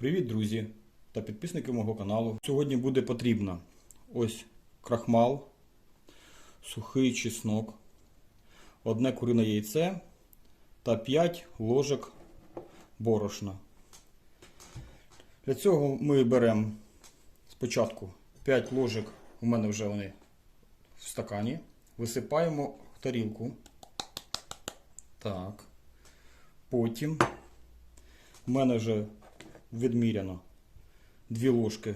Привіт, друзі та підписники мого каналу. Сьогодні буде потрібно ось крахмал, сухий чеснок, одне курине яйце та 5 ложок борошна. Для цього ми беремо спочатку 5 ложок, у мене вже вони в стакані, висипаємо в тарілку. Так. Потім у мене вже відміряно 2 ложки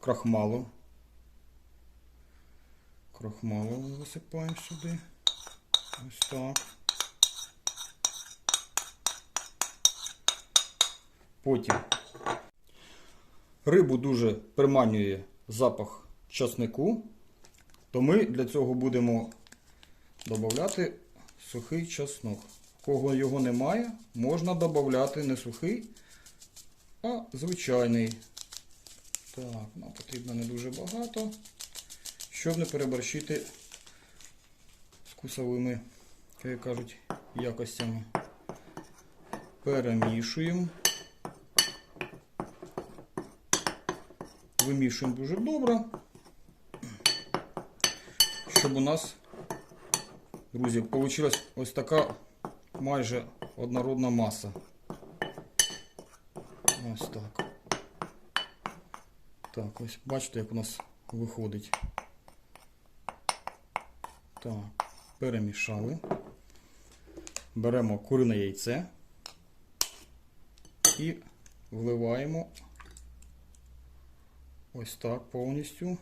крахмалу. Крахмалу ми висипаємо сюди. Ось так. Потім рибу дуже приманює запах часнику, то ми для цього будемо додати сухий чеснок. Кого його немає, можна додати не сухий, а звичайний. Так, нам потрібно не дуже багато, щоб не переборщити з вкусовими, як кажуть, якостями. Перемішуємо. Вимішуємо дуже добре, щоб у нас, друзі, вийшла ось така майже однородна маса. Ось так. Так, ось бачите, як у нас виходить. Так, перемішали. Беремо курине яйце і вливаємо ось так повністю.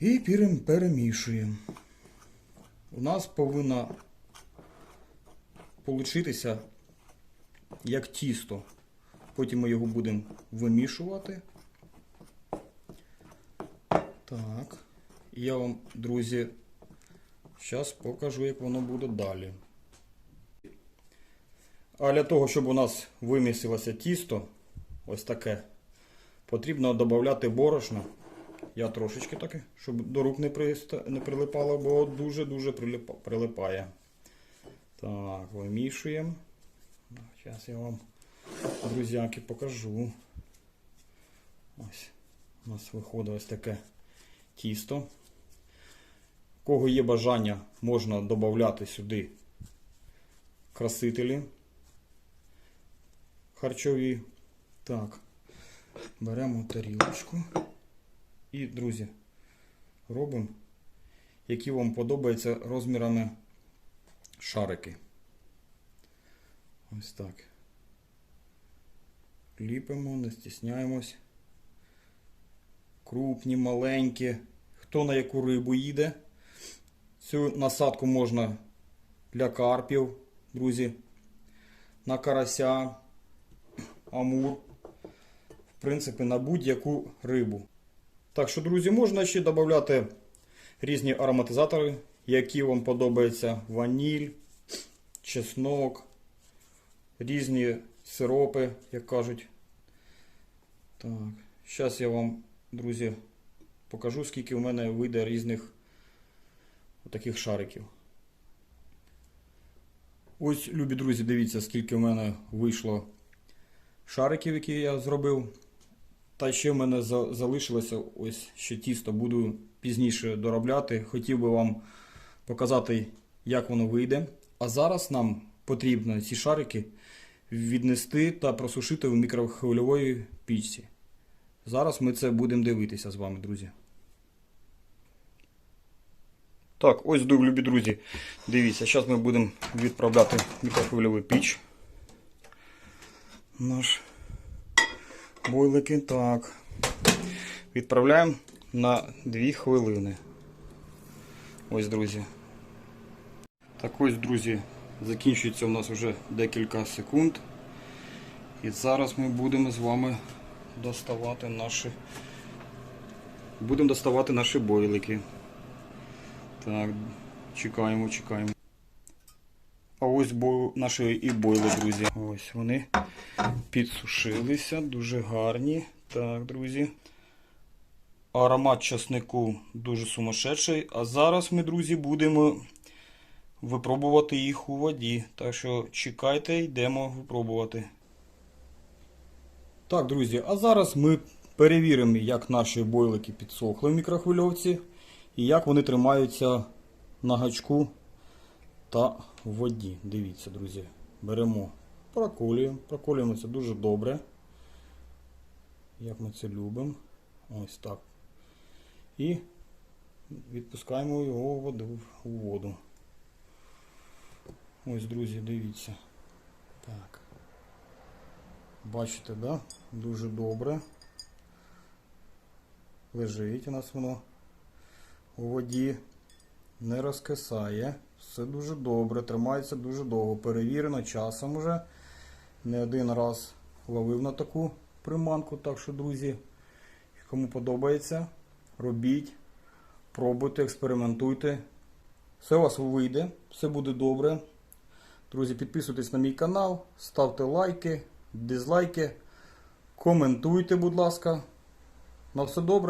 І перем- перемішуємо. У нас повинна получитися як тісто. Потім ми його будемо вимішувати. Так. Я вам, друзі, зараз покажу, як воно буде далі. А для того, щоб у нас вимісилося тісто, ось таке, потрібно додати борошно. Я трошечки таке, щоб до рук не, не прилипало, бо дуже-дуже прилипа- прилипає. Так, вимішуємо. Зараз я вам, друзяки, покажу. Ось у нас виходить ось таке тісто. У кого є бажання, можна додати сюди красителі харчові. Так, беремо тарілочку. І, друзі, робимо, які вам подобаються розмірами шарики. Ось так. Ліпимо, не стісняємось. Крупні, маленькі. Хто на яку рибу їде. Цю насадку можна для карпів, друзі. На карася, амур. В принципі, на будь-яку рибу. Так що, друзі, можна ще додати різні ароматизатори, які вам подобаються. Ваніль, чеснок, різні сиропи, як кажуть. Так, зараз я вам, друзі, покажу, скільки в мене вийде різних таких шариків. Ось, любі друзі, дивіться, скільки в мене вийшло шариків, які я зробив. Та ще в мене за- залишилося ось ще тісто. Буду пізніше доробляти. Хотів би вам показати, як воно вийде. А зараз нам потрібно ці шарики віднести та просушити в мікрохвильової пічці. Зараз ми це будемо дивитися з вами, друзі. Так, ось, любі друзі, дивіться, зараз ми будемо відправляти мікрохвильову піч. Наш бойлики. Так. Відправляємо на 2 хвилини. Ось, друзі. Так ось, друзі, закінчується у нас вже декілька секунд. І зараз ми будемо з вами доставати наші. Будемо доставати наші бойлики. Так, чекаємо, чекаємо. А ось бо... наші і бойли, друзі. Ось вони підсушилися, дуже гарні. Так, друзі. Аромат часнику дуже сумасшедший. А зараз ми, друзі, будемо випробувати їх у воді. Так що чекайте, йдемо випробувати. Так, друзі, а зараз ми перевіримо, як наші бойлики підсохли в мікрохвильовці і як вони тримаються на гачку та в воді. Дивіться, друзі, беремо, проколюємо. Проколюємо це дуже добре. Як ми це любимо. Ось так. І відпускаємо його у воду. Ось, друзі, дивіться. Так. Бачите, да? Дуже добре. Лежить у нас воно у воді. Не розкисає. Все дуже добре, тримається дуже довго. Перевірено часом уже. Не один раз ловив на таку приманку. Так що, друзі, кому подобається, робіть, пробуйте, експериментуйте. Все у вас вийде, все буде добре. Друзі, підписуйтесь на мій канал, ставте лайки, дизлайки, коментуйте, будь ласка. На все добре.